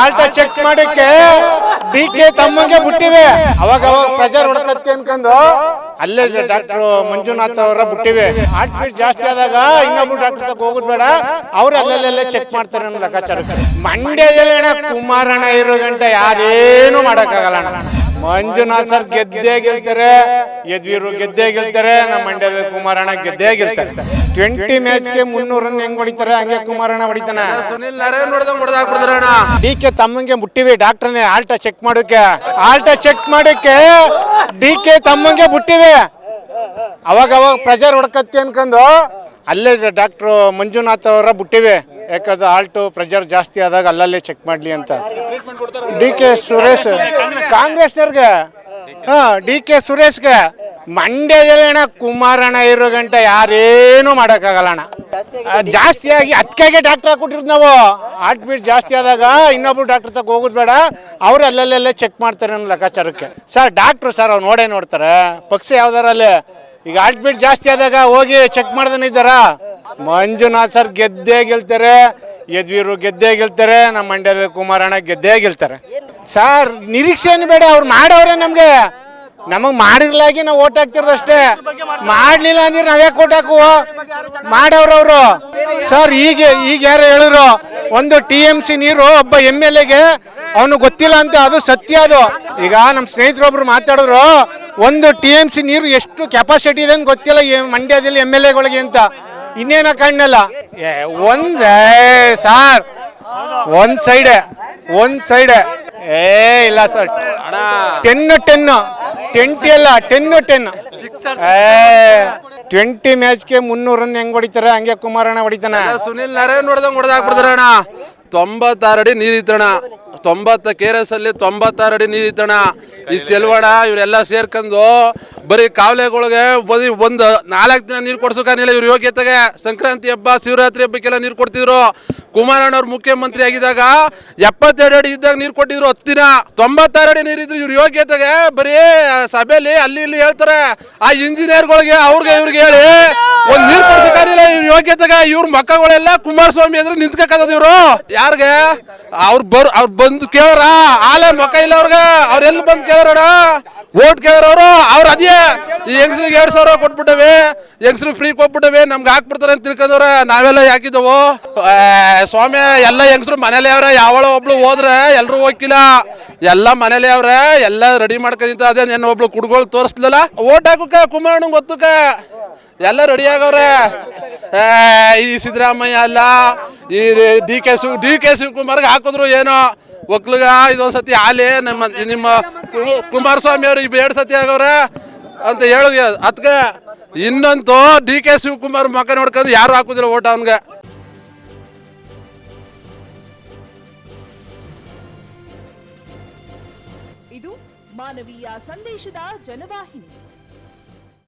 ಆಲ್ಟ check ಮಾಡಕ್ಕೆ D K ತಮ್ಮಂಗೆ ಬಿಟ್ಟಿವೆ. ಅವಾಗ ಅವಾಗ ಪ್ರೆಜರ್ ಹೊಡ್ಕತ್ತಿ ಅನ್ಕೊಂಡು ಅಲ್ಲೇ ಡಾಕ್ಟರ್ ಮಂಜುನಾಥ್ ಅವರ ಬಿಟ್ಟಿವೆ. ಹಾರ್ಟ್ ಬೀಟ್ ಜಾಸ್ತಿ ಆದಾಗ ಇನ್ನೊಬ್ರು ಡಾಕ್ಟರ್ ತಗ ಹೋಗುದ್ ಬೇಡ. ಅವ್ರು ಅಲ್ಲಲ್ಲೇ ಚೆಕ್ ಮಾಡ್ತಾರೆ ಅನ್ನೋ ಲೆಕ್ಕಾಚಾರ ಮಂಡ್ಯದಲ್ಲಿ ಕುಮಾರಣ್ಣ ಇರೋ ಗಂಟೆ ಯಾರೇನು ಮಾಡಕ್ಕಾಗಲ್ಲ ಅಣ್ಣ. ಮಂಜುನಾಥ್ ಸರ್ ಗೆದ್ದೇ ಗೆಲ್ತಾರೆ ಯದ್ವೀರು ಗೆದ್ದೇ ಗೆಲ್ತಾರೆ ನಮ್ಮ ಮಂಡ್ಯದ ಕುಮಾರಣ್ಣ ಗೆದ್ದೇ ಗೆಲ್ತಾರೆ. ಟ್ವೆಂಟಿ ಮ್ಯಾಚ್ಗೆ ಮುನ್ನೂರು ರನ್ ಹೆಂಗ್ ಹೊಡಿತಾರೆ? ಹಂಗೆ ಕುಮಾರಣ್ಣ ಹೊಡಿತಾನೆ. ಸುನಿಲ್ ಡಿ ಕೆ ತಮ್ಮಂಗೆ ಮುಟ್ಟಿವಿ ಡಾಕ್ಟರ್ನೇ ಆಲ್ಟ ಚೆಕ್ ಮಾಡೋಕೆ. ಆಲ್ಟ ಚೆಕ್ ಮಾಡಕ್ಕೆ ಡಿ ಕೆ ತಮ್ಮಂಗೆ ಬುಟ್ಟಿವಿ ಅವಾಗ ಅವಾಗ ಪ್ರೆಜರ್ ಹೊಡ್ಕತ್ತಿ ಅನ್ಕೊಂಡು ಅಲ್ಲೇ ಡಾಕ್ಟ್ರು ಮಂಜುನಾಥ್ ಅವರ ಬಿಟ್ಟಿವೆ ಯಾಕಂದ್ರೆ ಆಲ್ಟು ಪ್ರೆಜರ್ ಜಾಸ್ತಿ ಆದಾಗ ಅಲ್ಲಲ್ಲೇ ಚೆಕ್ ಮಾಡ್ಲಿ ಅಂತ. ಡಿ ಕೆ ಸುರೇಶ್. ಕಾಂಗ್ರೆಸ್ನವ್ರಿಗೆ. ಹಾ ಡಿ ಕೆ ಸುರೇಶ್ಗೆ. ಮಂಡ್ಯದಲ್ಲಿ ಅಣ್ಣ ಕುಮಾರಣ್ಣ ಇರೋ ಗಂಟ ಯಾರೇನು ಮಾಡೋಕ್ಕಾಗಲ್ಲ ಅಣ್ಣ. ಆ, ಜಾಸ್ತಿ ಆಗಿ ಅದಕ್ಕಾಗೆ ಡಾಕ್ಟರ್ ಹಾಕೊಟ್ಟಿರೋದು ನಾವು. ಹಾರ್ಟ್ ಬೀಟ್ ಜಾಸ್ತಿ ಆದಾಗ ಇನ್ನೊಬ್ರು ಡಾಕ್ಟರ್ ತಗ ಹೋಗೋದು ಬೇಡ. ಅವ್ರು ಅಲ್ಲಲ್ಲೇ ಚೆಕ್ ಮಾಡ್ತಾರೆ ಅನ್ನೋ ಲೆಕ್ಕಾಚಾರಕ್ಕೆ. ಸರ್ ಡಾಕ್ಟ್ರು ಸರ್ ಅವ್ರು ನೋಡೇ ನೋಡ್ತಾರೆ. ಪಕ್ಷ ಯಾವ್ದಾರಲ್ಲಿ? ಈಗ ಹಾರ್ಟ್ ಬೀಟ್ ಜಾಸ್ತಿ ಆದಾಗ ಹೋಗಿ ಚೆಕ್ ಮಾಡ್ದನ ಇದ್ದಾರ? ಮಂಜುನಾಥ್ ಸರ್ ಗೆದ್ದೇ ಗೆಲ್ತಾರೆ. ಯದ್ವೀರು ಗೆದ್ದೇ ಗೆಲ್ತಾರೆ, ನಮ್ಮ ಮಂಡ್ಯದ ಕುಮಾರಣ್ಣ ಗೆದ್ದೇ ಗೆಲ್ತಾರೆ. ಸರ್ ನಿರೀಕ್ಷೆ ಏನು ಬೇಡ, ಅವ್ರು ಮಾಡವ್ರೆ ನಮಗೆ. ನಮಗೆ ಮಾಡಿರ್ಲಾಗಿ ನಾವು ಓಟ್ ಹಾಕ್ತಿರೋದು ಅಷ್ಟೇ. ಮಾಡ್ಲಿಲ್ಲ ಅಂದ್ರೆ ನಾವೇ ಓಟ್ ಹಾಕುವ. ಮಾಡವ್ರವ್ರು ಸರ್ ಈಗ ಈಗ ಯಾರು ಹೇಳಿದ್ರು, ಒಂದು ಟಿ ಎಂ ಸಿ ನೀರು ಒಬ್ಬ ಎಂ ಎಲ್ ಎಗೆ, ಅವನು ಗೊತ್ತಿಲ್ಲ ಅಂತ, ಅದು ಸತ್ಯ ಅದು. ಈಗ ನಮ್ಮ ಸ್ನೇಹಿತರೊಬ್ರು ಮಾತಾಡಿದ್ರು, ಒಂದು ಟಿ ಎಂ ಸಿ ನೀರು ಎಷ್ಟು ಕೆಪಾಸಿಟಿ ಇದೆ ಅಂತ ಗೊತ್ತಿಲ್ಲ ಮಂಡ್ಯದಲ್ಲಿ ಎಂ ಎಲ್ ಎಗಳಿಗೆ ಅಂತ. ಇನ್ನೇನ ಕಣ್ಣಲ್ಲ? ಏ, ಒಂದೇ ಸಾರ್. ಒಂದ್ ಸೈಡ್ ಒಂದ್ ಸೈಡ್ ಏ. ಇಲ್ಲ ಸರ್. ಟೆನ್ ಟೆನ್ ಟ್ವೆಂಟಿ ಅಲ್ಲ ಟೆನ್ ಟೆನ್ ಟ್ವೆಂಟಿ ಮ್ಯಾಚ್ಗೆ ಮುನ್ನೂರ ರನ್ ಹೆಂಗ್ ಹೊಡಿತಾರೆ? ಹಂಗೆ ಕುಮಾರಣ್ಣ ಹೊಡಿತಾನ. ಸುನಿಲ್ ನಾರಾಯಣ್ ನೋಡ್ದಂಗ್ ಹೊಡೆದಾಕ್ಬಿಡ್ತಾರೆ ಅಣ್ಣ. ತೊಂಬತ್ತಾರು ಅಡಿ ನೀರಿತ್ತಣ ತೊಂಬತ್ತ ಕೆ ಆರ್ ಎಸ್ ಅಲ್ಲಿ ತೊಂಬತ್ತಾರು ಅಡಿ ನೀರು ಇತ್ತಣ ಈ ಚೆಲ್ವಾಡ ಇವರೆಲ್ಲ ಸೇರ್ಕೊಂಡು ಬರೀ ಕಾವಲೆಗಳಿಗೆ ಬರೀ ಒಂದು ನಾಲ್ಕು ದಿನ ನೀರು ಕೊಡ್ಸೋಕಾನಿಲ್ಲ ಇವ್ರ ಯೋಗ್ಯತೆಗೆ ಸಂಕ್ರಾಂತಿ ಹಬ್ಬ, ಶಿವರಾತ್ರಿ ಹಬ್ಬಕ್ಕೆಲ್ಲ ನೀರು ಕೊಡ್ತಿದ್ರು. ಕುಮಾರಣ್ಣ ಅವ್ರು ಮುಖ್ಯಮಂತ್ರಿ ಆಗಿದಾಗ ಎಪ್ಪತ್ತೆರಡು ಅಡಿ ಇದ್ದಾಗ ನೀರು ಕೊಟ್ಟಿದ್ರು ಹತ್ತು ದಿನ. ತೊಂಬತ್ತಾರು ಅಡಿ ನೀರಿದ್ರು ಇವ್ರ ಯೋಗ್ಯತೆಗೆ ಬರೀ ಸಭೆಯಲ್ಲಿ ಅಲ್ಲಿ ಇಲ್ಲಿ ಹೇಳ್ತಾರೆ. ಆ ಇಂಜಿನಿಯರ್ಗಳಿಗೆ ಅವ್ರಿಗೆ ಇವ್ರಿಗೆ ಹೇಳಿ ಒಂದ್ ನೀರು ಕೊಡ್ಸೋಕಾಗಿಲ್ಲ ಇವ್ರ ಯೋಗ್ಯತೆಗ ಇವ್ರ ಮಕ್ಕಳೆಲ್ಲ ಕುಮಾರಸ್ವಾಮಿ ಎದುರು ನಿಂತ್ಕಕ್ಕದ ಇವ್ರು. ಯಾರ್ಗೆ? ಅವ್ರು ಬರ್ ಅವ್ರ ಬಂದು ಕೇಳ್ರ? ಆಲೆ ಮಕ್ಕ ಇಲ್ಲ ಅವ್ರಿಗೆ. ಅವ್ರ ಎಲ್ಲಿ ಬಂದು ಕೇಳಾರಣ ಓಟ್ ಕೇಳೋರು ಅವ್ರ? ಅದೇ. ಈ ಹೆಂಗಸ್ರಿಗೆ ಎರಡ್ ಸಾವಿರ ಕೊಟ್ಬಿಟ್ಟವೆ. ಹೆಂಗಸ್ರು ಫ್ರೀ ಕೊಟ್ಬಿಟ್ಟವೆ. ನಮ್ಗೆ ಹಾಕ್ಬಿಡ್ತಾರೆ ಅಂತ ತಿಳ್ಕೊಂಡವ್ರೆ. ನಾವೆಲ್ಲ ಯಾಕಿದ್ದವು? ಸ್ವಾಮಿ, ಎಲ್ಲ ಹೆಂಗಸ್ರು ಮನೇಲಿ ಅವ್ರ. ಯಾವಳ ಒಬ್ಳು ಹೋದ್ರೆ ಎಲ್ರು ಹೋಗಿಲ್ಲ ಎಲ್ಲ ಮನೇಲಿ ಅವ್ರೆ. ಎಲ್ಲ ರೆಡಿ ಮಾಡ್ಕೊಂಡಿದ್ದ ಅದೇ ನೆನ್ನ ಒಬ್ಳು ಕುಡ್ಗೋಳ್ ತೋರಿಸ್ಲಿಲ್ಲ. ಓಟ್ ಹಾಕುಕ ಕುಮಾರಣ್ಣ ಗೊತ್ತುಕ ಎಲ್ಲ ರೆಡಿ ಆಗವ್ರೆ? ಈ ಸಿದ್ದರಾಮಯ್ಯ ಅಲ್ಲ, ಈ ಡಿ ಕೆ ಶಿವ್ ಡಿ ಕೆ ಶಿವಕುಮಾರ್ಗೆ ಹಾಕಿದ್ರು ಏನೋ? ಒಕ್ಲಗ ಇದೊಂದ್ಸತಿ ಸತಿ ಆಲೆ ನಮ್ಮ ನಿಮ್ಮ ಕುಮಾರಸ್ವಾಮಿ ಅವರು ಎರಡು ಸತಿ ಆಗವ್ರೆ? ಅಂತ ಹೇಳಿದ್ವಿ ಅದಕ್ಕೆ ಇನ್ನಂತೂ ಡಿ ಕೆ ಶಿವಕುಮಾರ್ ಮಕ್ಕ ನೋಡ್ಕೊಂಡು ಯಾರು ಹಾಕುದಿಲ್ಲ ಓಟ್ ಅವನ್ಗೆ. ಇದು ಮಾನವೀಯ ಸಂದೇಶದ ಜನವಾಹಿನಿ.